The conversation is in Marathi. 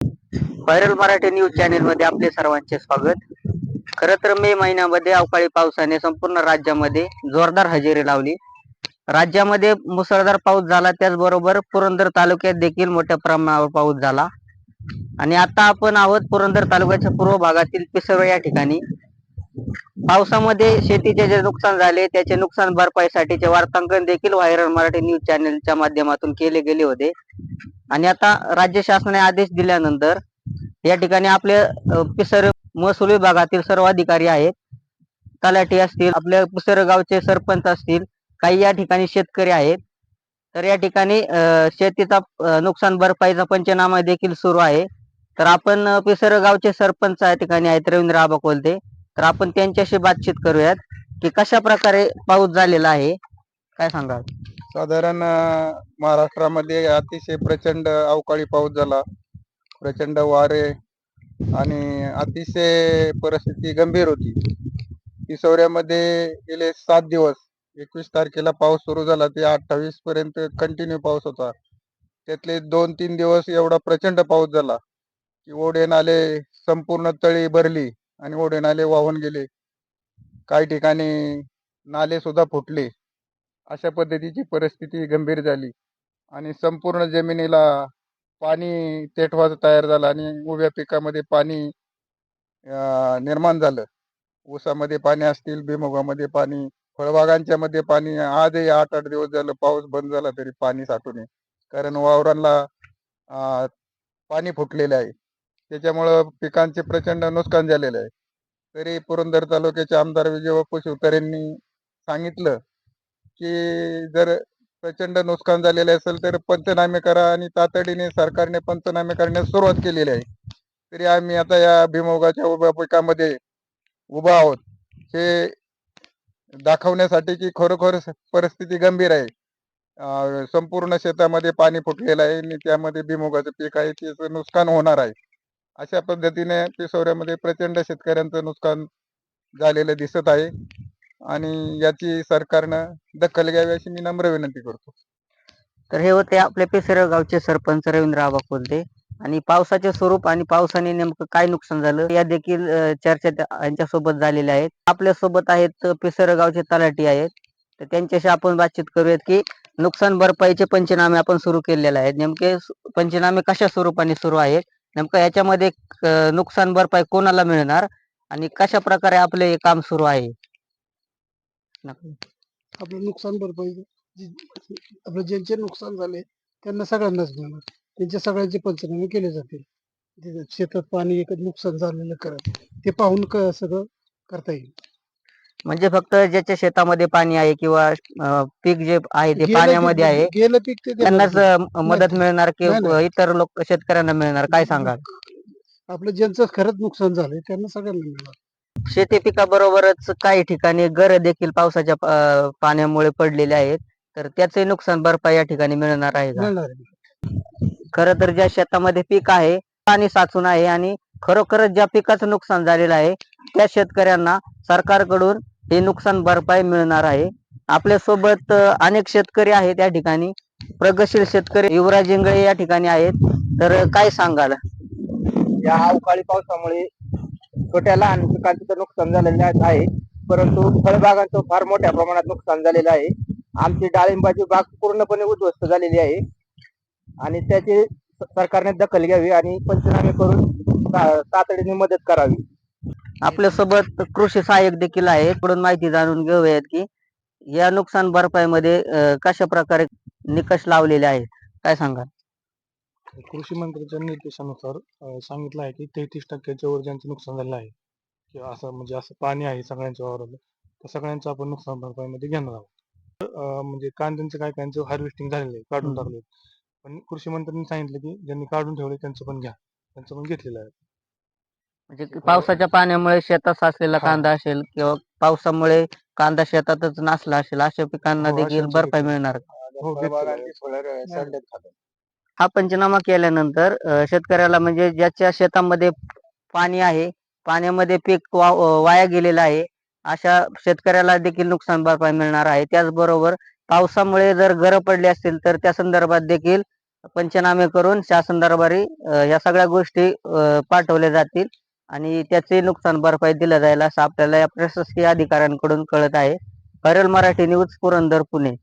व्हायरल मराठी न्यूज चॅनेल मध्ये आपले सर्वांचे स्वागत. खर तर मे महिन्यामध्ये अवकाळी पावसाने संपूर्ण राज्यामध्ये जोरदार हजेरी लावली. राज्यामध्ये मुसळधार पाऊस झाला त्याचबरोबर पुरंदर तालुक्यात देखील मोठ्या प्रमाणावर पाऊस झाला. आणि आता आपण आहोत पुरंदर तालुक्याच्या पूर्व भागातील पिसळ या ठिकाणी. पावसामध्ये शेतीचे जे नुकसान झाले त्याचे नुकसान भरपाईसाठीचे वार्तांकन देखील व्हायरल मराठी न्यूज चॅनेलच्या माध्यमातून केले गेले होते. आणि आता राज्य शासनाने आदेश दिल्यानंतर या ठिकाणी आपले पिसर महसूल विभागातील सर्व अधिकारी आहेत. तलाठी असतील आपल्या पिसर गावचे सरपंच असतील काही या ठिकाणी शेतकरी आहेत. तर या ठिकाणी शेतीचा नुकसान भरपाईचा पंचनामा देखील सुरू आहे. तर आपण पिसर गावचे सरपंच या ठिकाणी आहेत रवींद्र आबा कोलते तर आपण त्यांच्याशी बातचीत करूयात की कशा प्रकारे पाऊस झालेला आहे. काय सांगाल? साधारण महाराष्ट्रामध्ये अतिशय प्रचंड अवकाळी पाऊस झाला. प्रचंड वारे आणि अतिशय परिस्थिती गंभीर होती. किसोऱ्यामध्ये गेले सात दिवस एकवीस तारखेला पाऊस सुरू झाला. ते अठ्ठावीस पर्यंत कंटिन्यू पाऊस होता. त्यातले दोन तीन दिवस एवढा प्रचंड पाऊस झाला की ओढे नाले संपूर्ण तळी भरली आणि ओढे नाले वाहून गेले. काही ठिकाणी नाले सुद्धा फुटले. अशा पद्धतीची परिस्थिती गंभीर झाली आणि संपूर्ण जमिनीला पाणी तेठवाचं तयार झालं आणि उभ्या पिकामध्ये पाणी निर्माण झालं. ऊसामध्ये पाणी असतील भीमुगामध्ये पाणी फळबागांच्या मध्ये पाणी आजही आठ आठ दिवस झालं पाऊस बंद झाला तरी पाणी साठून आहे कारण वावरांना पाणी फुटलेलं आहे. त्याच्यामुळं पिकांचे प्रचंड नुकसान झालेलं आहे. तरी पुरंदर तालुक्याचे आमदार विजय बापू शिवतार सांगितलं की जर प्रचंड नुकसान झालेले असेल तर पंचनामे करा आणि तातडीने सरकारने पंचनामे करण्यास सुरुवात केलेली आहे. तरी आम्ही आता या भीमोगाच्या उभ्या पिकामध्ये उभा आहोत. हे दाखवण्यासाठी की खरोखर परिस्थिती गंभीर आहे. संपूर्ण शेतामध्ये पाणी फुटलेलं आहे आणि त्यामध्ये भीमुगाचं पीक आहे. त्याचं नुकसान होणार आहे. अशा पद्धतीने पिसोऱ्यामध्ये प्रचंड शेतकऱ्यांचं नुकसान झालेलं दिसत आहे. आणि याची सरकारनं दखल घ्यावी अशी मी नम्र विनंती करतो. तर हे होते आपले पिसर गावचे सरपंच रवींद्र आबा कोलते आणि पावसाचे स्वरूप आणि पावसाने नेमकं काय नुकसान झालं या देखील चर्चा यांच्यासोबत झालेल्या आहेत. आपल्यासोबत आहेत पिसर गावचे तलाठी आहेत. तर त्यांच्याशी आपण बातचीत करूयात की नुकसान भरपाईचे पंचनामे आपण सुरू केलेले आहेत. नेमके पंचनामे कशा स्वरूपाने सुरू आहेत? नेमकं याच्यामध्ये नुकसान भरपाई कोणाला मिळणार? आणि कशा प्रकारे आपले हे काम सुरू आहे? आपलं नुकसान भरपाई आपलं ज्यांचे नुकसान झाले त्यांना सगळ्यांनाच मिळणार. त्यांच्या सगळ्यांचे पंचनामे केले जातील. शेतात पाणी एक नुकसान झालेलं करत ते पाहून क- सगळं करता येईल. म्हणजे फक्त ज्याच्या शेतामध्ये पाणी आहे किंवा पीक जे आहे ते पाण्यामध्ये आहे गेलं पीक ते देणार त्यांनाच मदत मिळणार किंवा. इतर लोक शेतकऱ्यांना मिळणार? काय सांगाल? आपलं ज्यांचं खरंच नुकसान झालंय त्यांना सगळ्यांना मिळणार. शेती पिकाबरोबरच काही ठिकाणी घर देखील पावसाच्या पाण्यामुळे पडलेले आहेत. तर त्याचे नुकसान भरपाई या ठिकाणी मिळणार आहे का? मिळणार आहे. खर तर ज्या शेतामध्ये पीक आहे पाणी साचून आहे आणि खरोखरच ज्या पिकाचं नुकसान झालेलं आहे त्या शेतकऱ्यांना सरकारकडून हे नुकसान भरपाई मिळणार आहे. आपल्यासोबत अ, अनेक शेतकरी आहेत या ठिकाणी. प्रगतशील शेतकरी युवराज इंगळे या ठिकाणी आहेत. तर काय सांगाल? या अवकाळी पावसामुळे छोट्या लहान पिकांचं तर नुकसान झालेलं आहे. परंतु फळबागांचं फार मोठ्या प्रमाणात नुकसान झालेलं आहे. आमची डाळिंबाची बाग पूर्णपणे उद्ध्वस्त झालेली आहे. आणि त्याची सरकारने दखल घ्यावी आणि पंचनामे करून तातडीने मदत करावी. आपल्यासोबत कृषी सहाय्यक देखील आहे. कडून माहिती जाणून घेऊयात की या नुकसान भरपाईमध्ये कशा प्रकारे निकष लावलेले आहेत? काय सांगा कृषी मंत्र्याच्या निर्देशानुसार अं, सांगितलं आहे की तेहतीस टक्क्याच्या वर ज्यांचं नुकसान झालेलं आहे किंवा असं म्हणजे असं पाणी आहे सगळ्यांच्या वावराला तर सगळ्यांचं आपण नुकसान भरपाईमध्ये घेणार आहोत अं, म्हणजे कांद्यांचं काय कांचं हार्वेस्टिंग झालेलं आहे काढून हम्म. टाकले पण कृषी मंत्र्यांनी सांगितलं की ज्यांनी काढून ठेवले त्यांचं पण घ्या त्यांचं पण घेतलेलं आहे म्हणजे की पावसाच्या पाण्यामुळे शेतात साचलेला हा. कांदा असेल किंवा पावसामुळे कांदा शेतातच नासला असेल अशा पिकांना हो, देखील अशांचं भरपाई. मिळणार हो, घेतलेलं आहे. हा पंचनामा केल्यानंतर शेतकऱ्याला म्हणजे ज्याच्या शेतामध्ये पाणी आहे पाण्यामध्ये पीक वा- वाया गेलेलं आहे अशा शेतकऱ्याला देखील नुकसान भरपाई मिळणार आहे. त्याचबरोबर पावसामुळे जर घर पडले असतील तर त्या संदर्भात देखील पंचनामे करून शासन दरबारी या सगळ्या गोष्टी पाठवल्या जातील आणि त्याचे नुकसान भरपाई दिलं जाईल असं आपल्याला या प्रशासकीय अधिकाऱ्यांकडून कळत आहे. करेल मराठी न्यूज पुरंदर पुणे.